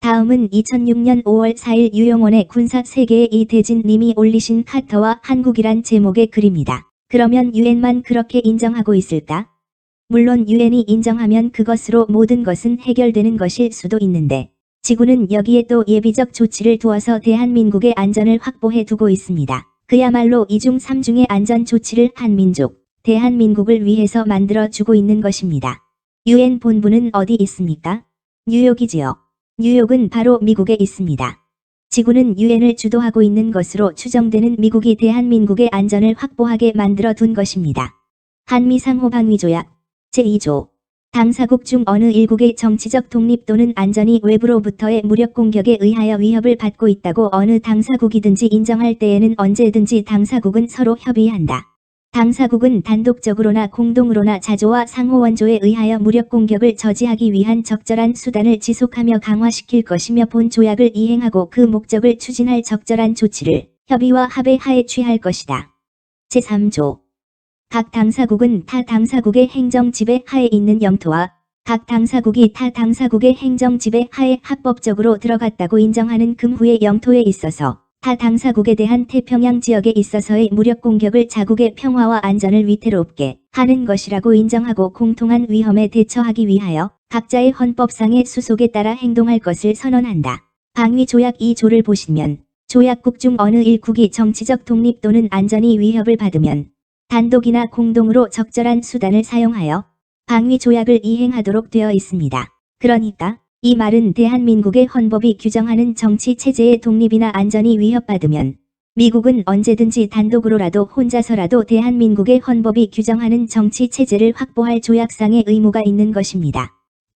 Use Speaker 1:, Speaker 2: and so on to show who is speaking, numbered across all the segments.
Speaker 1: 다음은 2006년 5월 4일 유영원의 군사 세계의 이대진 님이 올리신 카터와 한국이란 제목의 글입니다. 그러면 유엔만 그렇게 인정하고 있을까? 물론 유엔이 인정하면 그것으로 모든 것은 해결되는 것일 수도 있는데 지구는 여기에 또 예비적 조치를 두어서 대한민국의 안전을 확보해 두고 있습니다. 그야말로 이중 삼중의 안전 조치를 한민족, 대한민국을 위해서 만들어 주고 있는 것입니다. 유엔 본부는 어디 있습니까? 뉴욕이지요. 뉴욕은 바로 미국에 있습니다. 지구는 유엔을 주도하고 있는 것으로 추정되는 미국이 대한민국의 안전을 확보하게 만들어 둔 것입니다. 한미 상호방위조약 제2조 당사국 중 어느 일국의 정치적 독립 또는 안전이 외부로부터의 무력 공격에 의하여 위협을 받고 있다고 어느 당사국이든지 인정할 때에는 언제든지 당사국은 서로 협의한다. 당사국은 단독적으로나 공동으로나 자조와 상호원조에 의하여 무력 공격을 저지하기 위한 적절한 수단을 지속하며 강화시킬 것이며 본 조약을 이행하고 그 목적을 추진할 적절한 조치를 협의와 합의 하에 취할 것이다. 제3조 각 당사국은 타 당사국의 행정 지배 하에 있는 영토와 각 당사국이 타 당사국의 행정 지배 하에 합법적으로 들어갔다고 인정하는 금후의 영토에 있어서 타 당사국에 대한 태평양 지역에 있어서의 무력 공격을 자국의 평화와 안전을 위태롭게 하는 것이라고 인정하고 공통한 위험에 대처하기 위하여 각자의 헌법상의 수속에 따라 행동할 것을 선언한다. 방위 조약 2조를 보시면 조약국 중 어느 일국이 정치적 독립 또는 안전이 위협을 받으면 단독이나 공동으로 적절한 수단을 사용하여 방위 조약을 이행하도록 되어 있습니다. 그러니까 이 말은 대한민국의 헌법이 규정하는 정치 체제의 독립이나 안전이 위협받으면 미국은 언제든지 단독으로라도 혼자서라도 대한민국의 헌법이 규정하는 정치 체제를 확보할 조약상의 의무가 있는 것입니다.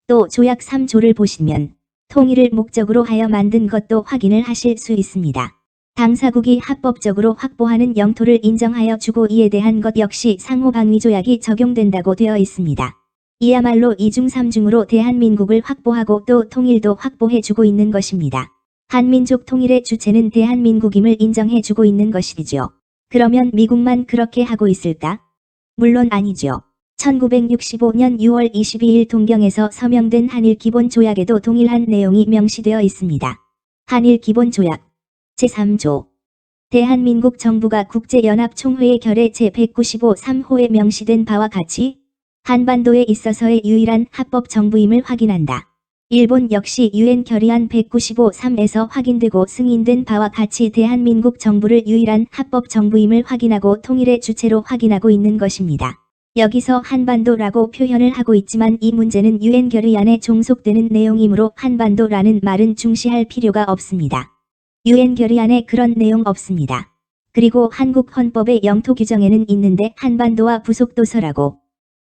Speaker 1: 또 조약 3조를 보시면 통일을 목적으로 하여 만든 것도 확인을 하실 수 있습니다. 당사국이 합법적으로 확보하는 영토를 인정하여 주고 이에 대한 것 역시 상호방위조약이 적용된다고 되어 있습니다. 이야말로 이중 삼중으로 대한민국을 확보하고 또 통일도 확보해 주고 있는 것입니다. 한민족 통일의 주체는 대한민국임을 인정해 주고 있는 것이죠. 그러면 미국만 그렇게 하고 있을까? 물론 아니죠. 1965년 6월 22일 동경에서 서명된 한일 기본 조약에도 동일한 내용이 명시되어 있습니다. 한일 기본 조약 제3조 대한민국 정부가 국제연합총회의 결의 제195 3호에 명시된 바와 같이 한반도에 있어서의 유일한 합법 정부임을 확인한다. 일본 역시 유엔 결의안 195 3에서 확인되고 승인된 바와 같이 대한민국 정부를 유일한 합법 정부임을 확인하고 통일의 주체로 확인하고 있는 것입니다. 여기서 한반도라고 표현을 하고 있지만 이 문제는 유엔 결의안에 종속되는 내용이므로 한반도라는 말은 중시할 필요가 없습니다. 유엔 결의안에 그런 내용 없습니다. 그리고 한국 헌법의 영토 규정에는 있는데 한반도와 부속도서라고.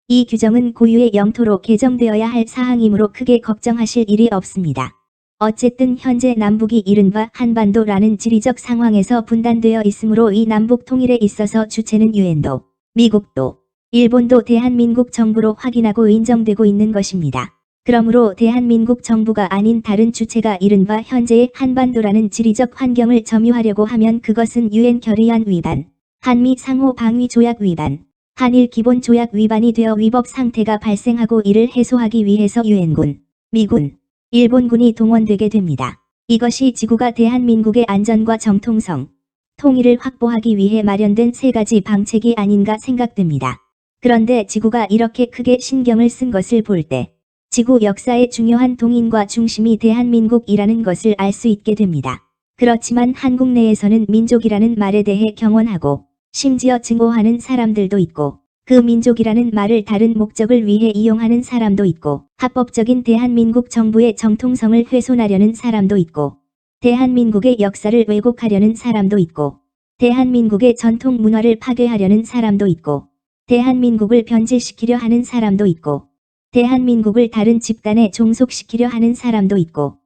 Speaker 1: 이 규정은 고유의 영토로 개정되어야 할 사항이므로 크게 걱정하실 일이 없습니다. 어쨌든 현재 남북이 이른바 한반도라는 지리적 상황에서 분단되어 있으므로 이 남북 통일에 있어서 주체는 유엔도, 미국도, 일본도 대한민국 정부로 확인하고 인정되고 있는 것입니다. 그러므로 대한민국 정부가 아닌 다른 주체가 이른바 현재의 한반도라는 지리적 환경을 점유하려고 하면 그것은 유엔 결의안 위반, 한미 상호 방위 조약 위반, 한일 기본 조약 위반이 되어 위법 상태가 발생하고 이를 해소하기 위해서 유엔군, 미군, 일본군이 동원되게 됩니다. 이것이 지구가 대한민국의 안전과 정통성, 통일을 확보하기 위해 마련된 세 가지 방책이 아닌가 생각됩니다. 그런데 지구가 이렇게 크게 신경을 쓴 것을 볼 때 지구 역사의 중요한 동인과 중심이 대한민국이라는 것을 알 수 있게 됩니다. 그렇지만 한국 내에서는 민족이라는 말에 대해 경원하고 심지어 증오하는 사람들도 있고 그 민족이라는 말을 다른 목적을 위해 이용하는 사람도 있고 합법적인 대한민국 정부의 정통성을 훼손하려는 사람도 있고 대한민국의 역사를 왜곡하려는 사람도 있고 대한민국의 전통 문화를 파괴하려는 사람도 있고 대한민국을 변질시키려 하는 사람도 있고 대한민국을 다른 집단에 종속시키려 하는 사람도 있고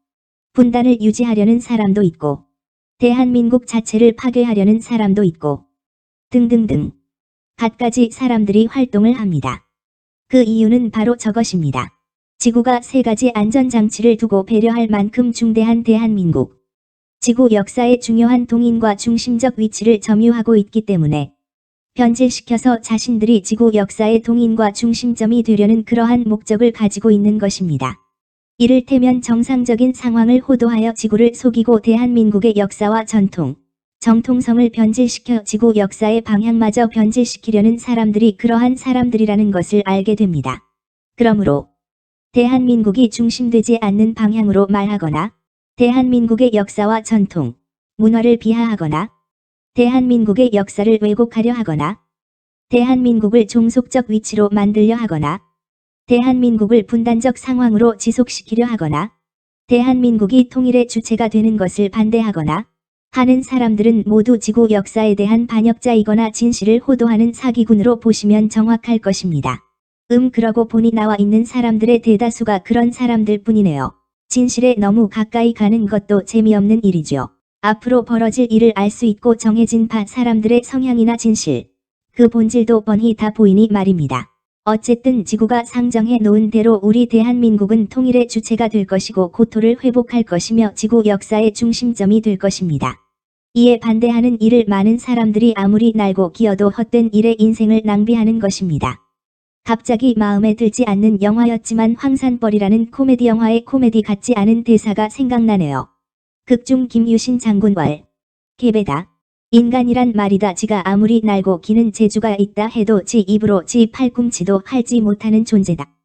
Speaker 1: 분단을 유지하려는 사람도 있고 대한민국 자체를 파괴하려는 사람도 있고 등등등 갖가지 사람들이 활동을 합니다. 그 이유는 바로 저것입니다. 지구가 세 가지 안전장치를 두고 배려할 만큼 중대한 대한민국. 지구 역사의 중요한 동인과 중심적 위치를 점유하고 있기 때문에 변질시켜서 자신들이 지구 역사의 동인과 중심점이 되려는 그러한 목적을 가지고 있는 것입니다. 이를테면 정상적인 상황을 호도하여 지구를 속이고 대한민국의 역사와 전통, 정통성을 변질시켜 지구 역사의 방향마저 변질시키려는 사람들이 그러한 사람들이라는 것을 알게 됩니다. 그러므로 대한민국이 중심되지 않는 방향으로 말하거나 대한민국의 역사와 전통, 문화를 비하하거나 대한민국의 역사를 왜곡하려 하거나 대한민국을 종속적 위치로 만들려 하거나 대한민국을 분단적 상황으로 지속시키려 하거나 대한민국이 통일의 주체가 되는 것을 반대하거나 하는 사람들은 모두 지구 역사에 대한 반역자이거나 진실을 호도하는 사기군으로 보시면 정확할 것입니다. 음 그러고 보니 나와 있는 사람들의 대다수가 그런 사람들 뿐이네요. 진실에 너무 가까이 가는 것도 재미없는 일이죠. 앞으로 벌어질 일을 알 수 있고 정해진 바 사람들의 성향이나 진실, 그 본질도 뻔히 다 보이니 말입니다. 어쨌든 지구가 상정해 놓은 대로 우리 대한민국은 통일의 주체가 될 것이고 고토를 회복할 것이며 지구 역사의 중심점이 될 것입니다. 이에 반대하는 일을 많은 사람들이 아무리 날고 기어도 헛된 일에 인생을 낭비하는 것입니다. 갑자기 마음에 들지 않는 영화였지만 황산벌이라는 코미디 영화의 코미디 같지 않은 대사가 생각나네요. 극중 김유신 장군월. 개배다. 인간이란 말이다 지가 아무리 날고 기는 재주가 있다 해도 지 입으로 지 팔꿈치도 할지 못하는 존재다.